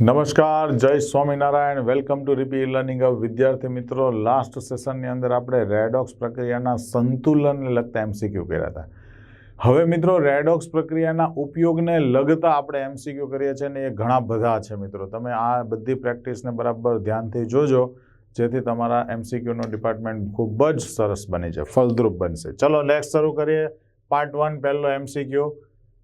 નમસ્કાર, જય Swaminarayan. Welcome to રિપી લર્નિંગ અબ વિદ્યાર્થી મિત્રો. લાસ્ટ સેશનની અંદર આપણે રેડોક્સ પ્રક્રિયાના સંતુલનને લગતા એમસીક્યુ કર્યા હતા. હવે મિત્રો રેડોક્સ પ્રક્રિયાના ઉપયોગને લગતા આપણે એમસીક્યુ કરીએ છીએ ને એ ઘણા બધા છે મિત્રો. તમે આ બધી પ્રેક્ટિસને બરાબર ધ્યાનથી જોજો, જેથી તમારા એમસીક્યુનો ડિપાર્ટમેન્ટ ખૂબ જ સરસ બની જાય ફલદ્રુપ બનશે. ચલો નેક્સ્ટ શરૂ કરીએ. પાર્ટ વન પહેલો એમસીક્યુ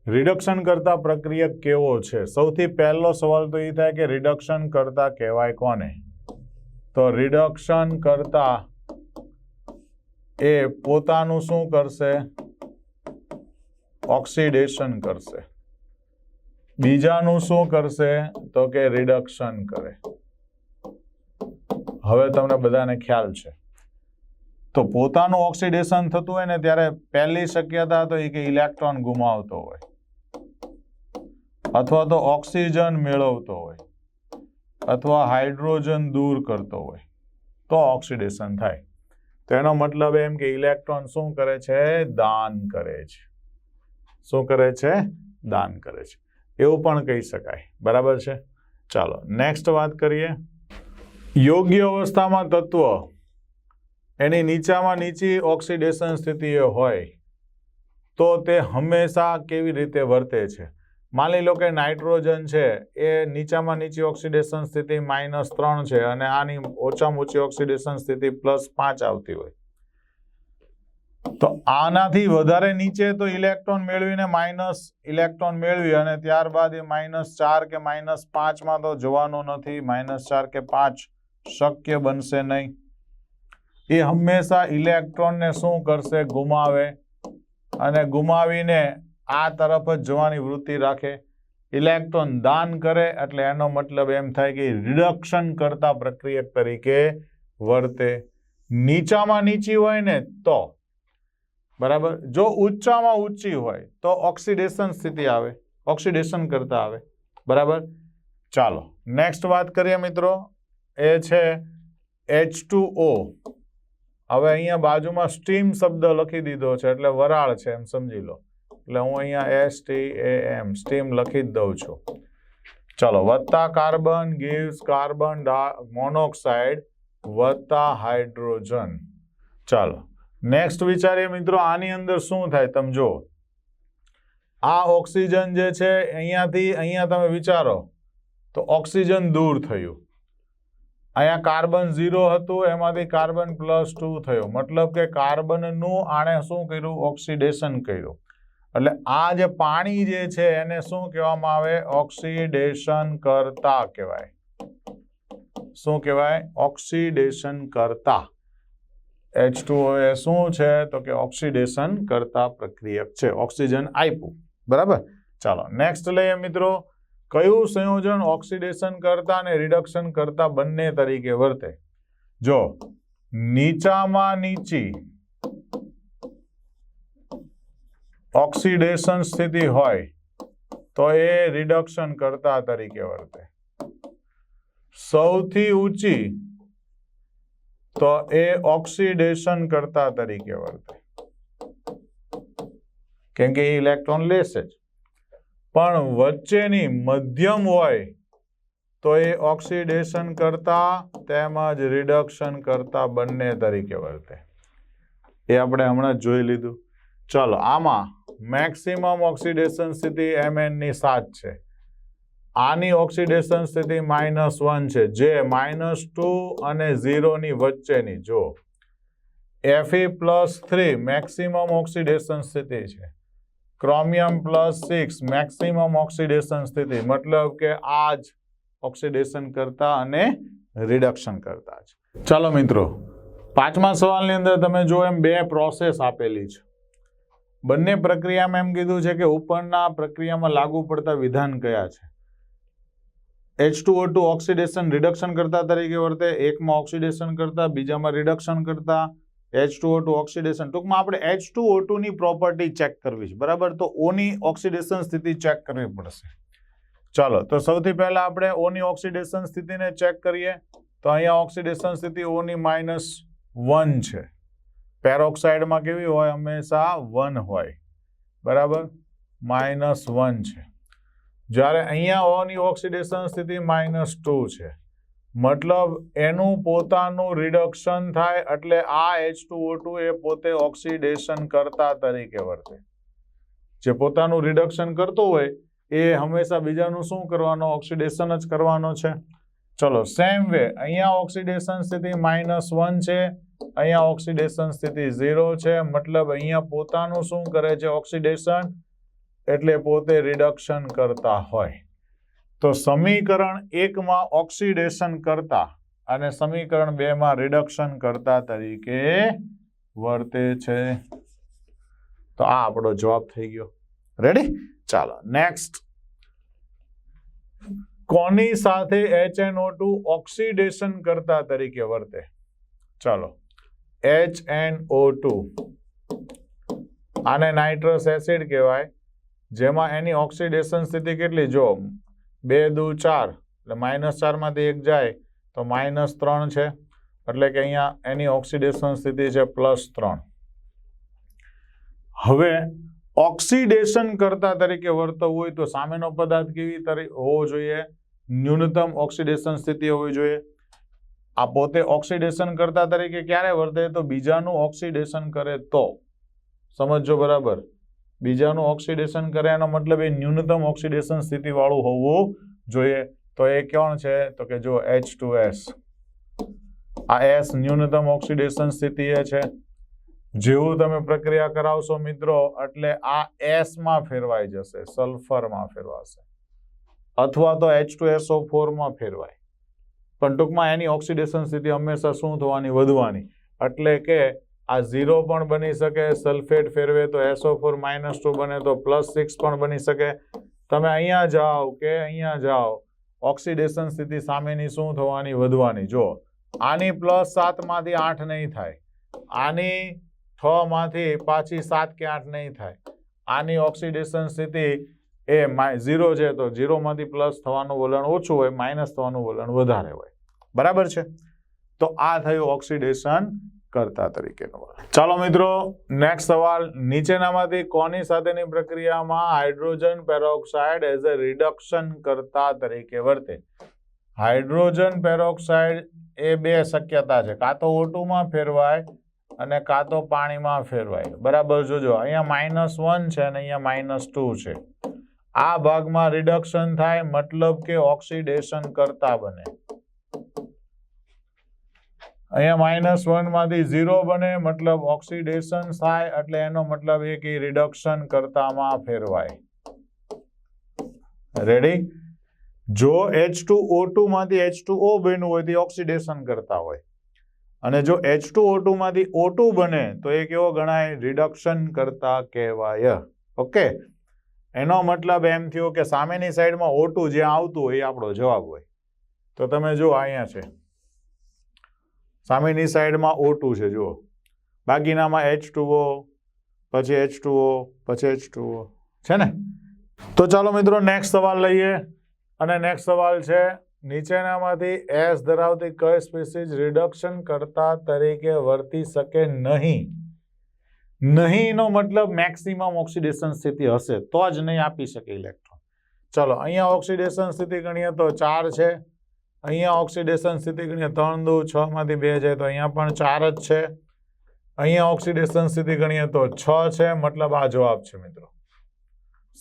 રિડક્શન કરતા પ્રક્રિયક કેવો છે? સૌથી પહેલો સવાલ તો એ થાય કે રિડક્શન કરતા કહેવાય કોને? તો રિડક્શન કરતા એ પોતાનું શું કરશે? ઓક્સિડેશન કરશે. બીજાનું શું કરશે? તો કે રિડક્શન કરે. હવે તમને બધાને ખ્યાલ છે. તો પોતાનું ઓક્સિડેશન થતું હોય ને ત્યારે પહેલી શક્યતા તો એ કે ઇલેક્ટ્રોન ગુમાવતો હોય. અથવા તો ઓક્સિજન મેળવતો હોય. અથવા હાઇડ્રોજન દૂર કરતો હોય. તો ઓક્સિડેશન થાય. તો એનો મતલબ એમ કે ઇલેક્ટ્રોન શું કરે છે? દાન કરે છે. શું કરે છે? દાન કરે છે. એવું પણ કહી શકાય. બરાબર છે? ચાલો, નેક્સ્ટ વાત કરીએ. યોગ્ય અવસ્થામાં તત્વ એની નીચામાં નીચી ઓક્સિડેશન સ્થિતિ હોય, તો તે હંમેશા કેવી રીતે વર્તે છે? માની લો કે નાઇટ્રોજન છે, એ નીચામાં નીચી ઓક્સિડેશન સ્થિતિ માઇનસ ત્રણ છે અને આની ઓછામાં ઓછી ઓક્સિડેશન સ્થિતિ પ્લસ પાંચ આવતી હોય. તો આનાથી વધારે નીચે તો ઇલેક્ટ્રોન મેળવીને માઇનસ ઇલેક્ટ્રોન મેળવી અને ત્યારબાદ એ માઇનસ ચાર કે માઇનસ પાંચમાં તો જવાનું નથી, માઇનસ ચાર કે પાંચ શક્ય બનશે નહીં. એ હંમેશા ઇલેક્ટ્રોનને શું કરશે? ગુમાવે. અને ગુમાવીને આ તરફ જ જવાની વૃત્તિ રાખે. ઇલેક્ટ્રોન દાન કરે એટલે એનો મતલબ એમ થાય કે રિડક્શન કરતા પ્રક્રિયક તરીકે વર્તે. નીચામાં નીચી હોય ને તો. બરાબર? જો ઊંચામાં ઊંચી હોય તો ઓક્સિડેશન સ્થિતિ આવે. ઓક્સિડેશન કરતા આવે. બરાબર? ચાલો, નેક્સ્ટ વાત કરીએ મિત્રો. એ છે એચ ટુ ઓ હવે અહીંયા બાજુમાં સ્ટીમ શબ્દ લખી દીધો છે, એટલે વરાળ છે, એમ સમજી લો. એટલે હું અહીંયા S T A M steam લખી જ દઉં છું. ચલો, વત્તા કાર્બન ગીવ્સ કાર્બન મોનોક્સાઇડ વત્તા હાઇડ્રોજન. ચાલો નેક્સ્ટ વિચારીએ મિત્રો, આની અંદર શું થાય? તમે જો આ ઓક્સિજન જે છે, અહીંયાથી, અહીંયા તમે વિચારો, તો ઓક્સિજન દૂર થયું. અહીંયા કાર્બન ઝીરો હતું, એમાંથી કાર્બન પ્લસ ટુ થયો. મતલબ કે કાર્બનનું આણે શું કર્યું? ઓક્સિડેશન કર્યું. એટલે આ જે પાણી જે છે, એને શું કહેવામાં આવે? ઓક્સિડેશન કરતા કહેવાય. શું કહેવાય? ઓક્સિડેશન કરતા. એચ ટુ એ શું છે? તો કે ઓક્સિડેશન કરતા પ્રક્રિયક છે. ઓક્સિજન આપ્યું. બરાબર? ચાલો, નેક્સ્ટ લઈએ મિત્રો. કયું સંયોજન ઓક્સિડેશન કરતા અને રિડક્શન કરતા બંને તરીકે વર્તે? જો, નીચામાં નીચી ઓક્સિડેશન સ્થિતિ હોય, તો એ રિડક્શન કરતા તરીકે વર્તે. સૌથી ઊંચી, તો એ ઓક્સિડેશન કરતા તરીકે વર્તે. કેમ કે એ ઇલેક્ટ્રોન લેશે જ. પણ વચ્ચેની મધ્યમ હોય તો એ ઓક્સિડેશન કરતા તેમજ રિડક્શન કરતા બંને તરીકે વર્તે. એ આપણે હમણાં જોઈ લીધું. ચલો, આમાં મેક્સિમમ ઓક્સિડેશન સ્થિતિ એમએનની સાત છે. આની ઓક્સિડેશન સ્થિતિ માઇનસ વન છે. જે માઇનસ ટુ અને ઝીરોની વચ્ચેની જો FE plus three maximum oxidation સ્થિતિ છે. Chromium plus six maximum oxidation સ્થિતિ, મતલબ કે આ જ ઓક્સિડેશન કરતા અને રિડક્શન કરતા છે. ચાલો મિત્રો, પાંચમા સવાલની અંદર તમે જો એમ બે પ્રોસેસ આપેલી છે. બંને પ્રક્રિયામાં એમ કીધું છે કે ઉપરના પ્રક્રિયામાં લાગુ પડતા વિધાન કયા છે? H two O two oxidation reduction કરતા તરીકે વર્તે, એકમાં ઓક્સિડેશન કરતા, બીજામાં રિડક્શન કરતા એચ ટુ ટુ ઓક્સિડેશન ટૂંકમાં આપણે એચ ટુ ટુની પ્રોપર્ટી ચેક કરવી છે, બરાબર? તો ઓની ઓક્સિડેશન સ્થિતિ ચેક કરવી પડશે. ચાલો, તો સૌથી પહેલા આપણે ઓની ઓક્સિડેશન સ્થિતિને ચેક કરીએ. તો અહીંયા ઓક્સિડેશન સ્થિતિ ઓની માઇનસ વન છે. પેરોક્સાઇડમાં કેવી હોય? હંમેશા વન હોય. બરાબર? માઇનસ વન છે. જ્યારે અહીંયા ઓની ઓક્સિડેશન સ્થિતિ માઇનસ ટુ છે. મતલબ એનું પોતાનું રિડક્શન થાય એટલે આ એચ ટુ એ પોતે ઓક્સિડેશન કરતા તરીકે વર્તે. જે પોતાનું રિડક્શન કરતો હોય, એ હંમેશા બીજાનું શું કરવાનો? ઓક્સિડેશન જ કરવાનો છે. ચલો સેમ વે અહીંયા ઓક્સિડેશન સ્થિતિ માઇનસ વન છે, અહીંયા ઓક્સિડેશન સ્થિતિ ઝીરો છે, મતલબ અહીંયા પોતાનું શું કરે છે? ઓક્સિડેશન એટલે પોતે રિડક્શન કરતા હોય. તો સમીકરણ એકમાં ઓક્સિડેશન કરતા અને સમીકરણ બેમાં રિડક્શન કરતા તરીકે વર્તે છે. તો આ આપણો જવાબ થઈ ગયો. રેડી ચાલો નેક્સ્ટ કોની સાથે HNO2 ઓક્સિડેશન કરતા તરીકે વર્તે? ચાલો HNO2 આને નાઇટ્રસ એસિડ કહેવાય. જેમાં એની ઓક્સિડેશન સ્થિતિ કેટલી? જો બે દુ ચાર. એટલે માઇનસ ચારમાંથી એક જાય તો માઇનસ ત્રણ છે. એટલે કે અહીંયા એની ઓક્સિડેશન સ્થિતિ છે પ્લસ ત્રણ. હવે ઓક્સિડેશન કરતા તરીકે વર્તવું હોય તો સામેનો પદાર્થ કેવી તરી, હોવો જોઈએ. ન્યૂનતમ ઓક્સિડેશન સ્થિતિ હોવી જોઈએ. આ પોતે ઓક્સિડેશન કરતા તરીકે ક્યારે વર્તે? તો બીજાનું ઓક્સિડેશન કરે તો. સમજજો બરાબર? બીજાનું ઓક્સિડેશન કરે, એનો મતલબ એ ન્યૂનતમ ઓક્સિડેશન સ્થિતિ વાળું હોવું જોઈએ. તો એ કોણ છે? તો કે જો એચ એસ આ એસ ન્યૂનતમ ઓક્સિડેશન સ્થિતિ એ છે. જેવું તમે પ્રક્રિયા કરાવશો મિત્રો, એટલે આ એસમાં ફેરવાઈ જશે સલ્ફરમાં ફેરવાશે. અથવા તો એચ ટુ એસઓ ફોરમાં ફેરવાય. પણ ટૂંકમાં એની ઓક્સિડેશન સ્થિતિ હંમેશા શું થવાની? વધવાની. એટલે કે આ ઝીરો પણ બની શકે સલ્ફેટ ફેરવે તો એસઓ ફોર માઇનસ ટુ બને તો પ્લસ સિક્સ પણ બની શકે. તમે અહીંયા જાઓ કે અહીંયા જાઓ ઓક્સિડેશન સ્થિતિ સામેની શું થવાની? વધવાની. જો આની પ્લસ સાતમાંથી આઠ નહીં થાય. આની છ માંથી પાછી સાત કે આઠ નહીં થાય. આની ઓક્સિડેશન સ્થિતિ એ ઝીરો છે તો ઝીરોમાંથી પ્લસ થવાનું વલણ ઓછું હોય માઇનસ થવાનું વલણ વધારે હોય. બરાબર છે? તો આ થયું ઓક્સિડેશન કરતા તરીકેનો. ચાલો મિત્રો નેક્સ્ટ સવાલ. નીચેનામાંથી કોની સાથેની પ્રક્રિયામાં hydrogen peroxide as a reduction કરતા તરીકે વર્તે? હાઇડ્રોજન પેરોક્સાઇડ એ બે શક્યતા છે. કાં તો ઓટુમાં ફેરવાય અને કાં તો પાણીમાં ફેરવાય. બરાબર જોજો, અહીંયા માઇનસ વન છે અને અહીંયા માઇનસ ટુ છે. આ ભાગમાં રિડક્શન થાય, મતલબ કે ઓક્સિડેશન કરતા બને. અહીંયા માઇનસ વનમાંથી ઝીરો બને, મતલબ ઓક્સિડેશન થાય, એટલે એનો મતલબ એ કે રિડક્શન કરતામાં ફેરવાય. રેડી જો એચ ટુ ઓ ટુમાંથી એચ ટુ ઓ બન્યું હોય તો ઓક્સિડેશન કરતા હોય. અને જો એચ ટુ ઓ ટુમાંથી ઓ ટુ બને, તો એ કેવો ગણાય? રિડક્શન કરતા કહેવાય. ઓકે એનો મતલબ એમ થયો કે સામેની સાઈડમાં ઓ ટુ જે આવતું હોય, એ આપણો જવાબ હોય. તો તમે જો અહીંયા છે. સામેની સાઈડમાં ઓ ટુ છે, જુઓ. બાકીનામાં એચ ટુઓ પછી એચ ટુઓ પછી એચ ટુઓ છે ને? તો ચાલો મિત્રો નેક્સ્ટ સવાલ લઈએ. અને નેક્સ્ટ સવાલ છે, નીચેનામાંથી એસ ધરાવતી કઈ સ્પીસીઝ રિડક્શન કરતા તરીકે વર્તી શકે નહીં? નહીંનો મતલબ મેક્સિમમ ઓક્સિડેશન સ્થિતિ હશે, તો જ નહીં આપી શકે ઇલેક્ટ્રોન ચલો, અહીંયા ઓક્સિડેશન સ્થિતિ ગણીએ તો ચાર છે. અહીંયા ઓક્સિડેશન સ્થિતિ ગણીએ ત્રણ દુ છ માંથી બે છે તો અહીંયા પણ ચાર જ છે. અહીંયા ઓક્સિડેશન સ્થિતિ ગણીએ તો છ છે, મતલબ આ જવાબ છે મિત્રો.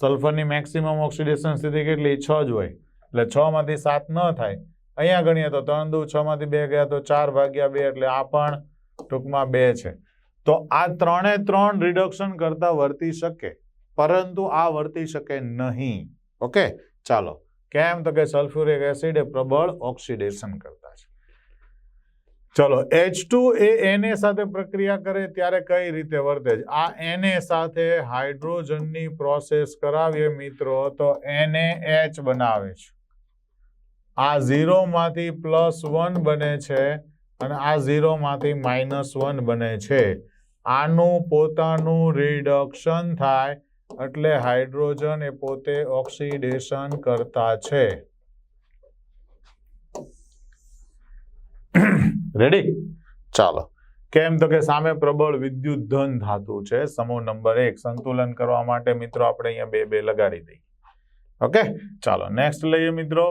સલ્ફરની મેક્સિમમ ઓક્સિડેશન સ્થિતિ કેટલી? છ જ હોય. એટલે છ માંથી સાત ન થાય. અહીંયા ગણીએ તો ત્રણ દુ છ માંથી બે ગયા તો ચાર ભાગ્યા બે એટલે આ પણ ટૂંકમાં બે છે. તો આ ત્રણે ત્રણ રિડક્શન કરતા વર્તી શકે. પરંતુ આ વર્તી શકે નહીં. ઓકે? ચાલો. કેમ તો કે સલ્ફ્યુરિક એસિડ એ પ્રબળ ઓક્સિડેશન કરતા છે. ચલો એચ ટુ એ એને સાથે પ્રક્રિયા કરે ત્યારે કઈ રીતે વર્તે છે? આ એને સાથે હાઇડ્રોજનની પ્રોસેસ કરાવીએ મિત્રો, તો એને એચ બનાવે છે. આ ઝીરો માંથી પ્લસ વન બને છે અને આ ઝીરો માંથી માઇનસ વન બને છે. આનું પોતાનું રિડક્શન થાય એટલે હાઇડ્રોજન એ પોતે ઓક્સિડેશન કરતા છે. રેડી ચાલો. કેમ તો કે સામે પ્રબળ વિદ્યુત ધન ધાતુ છે સમૂહ નંબર એક. સંતુલન કરવા માટે મિત્રો આપણે અહીંયા બે બે લગાડી દઈએ. ઓકે? ચાલો નેક્સ્ટ લઈએ મિત્રો.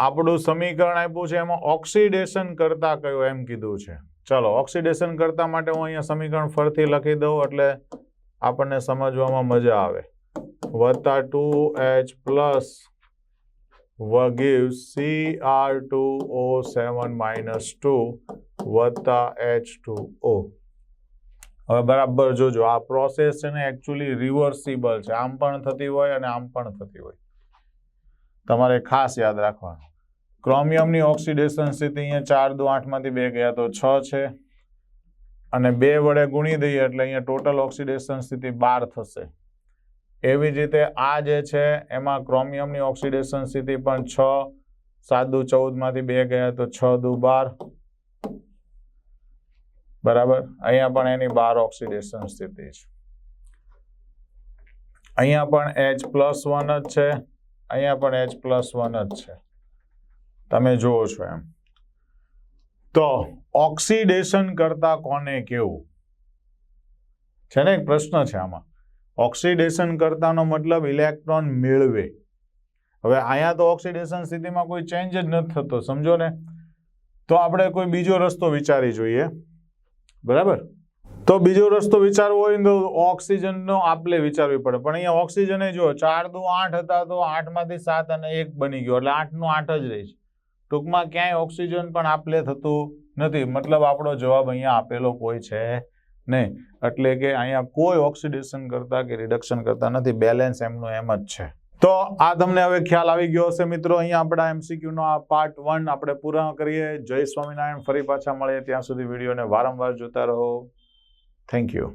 આપણું સમીકરણ આપ્યું છે એમાં ઓક્સિડેશન કરતા કયું એમ કીધું છે. ચલો ઓક્સિડેશન કરતા માટે હું અહીંયા સમીકરણ ફરીથી લખી દઉં એટલે આપણને સમજવામાં મજા આવે. વત્તા two H plus gives R two O seven minus two વત્તા એચ ટુ ઓ. હવે બરાબર જોજો, આ પ્રોસેસ છે ને એકચ્યુઅલી રિવર્સિબલ છે. આમ પણ થતી હોય અને આમ પણ થતી હોય. તમારે ખાસ યાદ રાખવાનું. ક્રોમિયમની ઓક્સિડેશન સ્થિતિ અહીંયા ચાર દો આઠમાંથી બે ગયા તો છ છે. અને બે વડે ગુણી દઈએ એટલે અહીંયા ટોટલ ઓક્સિડેશન સ્થિતિ બાર થશે. એવી જ રીતે આ જે છે, એમાં ક્રોમિયમની ઓક્સિડેશન સ્થિતિ પણ છ, સાત દુ ચૌદમાંથી બે ગયા તો છ દુ બાર. બરાબર? અહીંયા પણ એની બાર ઓક્સિડેશન સ્થિતિ છે. અહીંયા પણ એચ પ્લસ વન જ છે. અહીંયા પણ એચ પ્લસ વન જ છે. તમે જુઓ છો એમ. તો ઓક્સિડેશન કરતા કોને કેવું? છે ને એક પ્રશ્ન છે આમાં. ઓક્સિડેશન કરતાનો મતલબ ઇલેક્ટ્રોન મેળવે. હવે અહીંયા તો ઓક્સિડેશન સ્થિતિમાં કોઈ ચેન્જ જ નથી થતો, સમજો ને? તો આપણે કોઈ બીજો રસ્તો વિચારી જોઈએ. બરાબર? તો બીજો રસ્તો વિચારવો હોય તો ઓક્સિજનનો આપલે વિચારવી પડે. પણ અહીંયા ઓક્સિજન જો ચાર દુ આઠ હતા તો આઠમાંથી સાત અને એક બની ગયો. એટલે આઠનું આઠ જ રહે છે. ટૂંકમાં ક્યાંય ઓક્સિજન પણ આપલે થતું નથી. મતલબ આપણો જવાબ અહીંયા આપેલો કોઈ છે નહીં. એટલે કે અહીંયા કોઈ ઓક્સિડેશન કરતા કે રિડક્શન કરતા નથી. બેલેન્સ એમનું એમ જ છે. તો આ તમને હવે ખ્યાલ આવી ગયો હશે મિત્રો. અહીંયા આપણા એમસીક્યુનો આ પાર્ટ વન આપણે પૂરા કરીએ. જય સ્વામિનારાયણ. ફરી પાછા મળીએ. ત્યાં સુધી વિડીયોને વારંવાર જોતા રહો. Thank you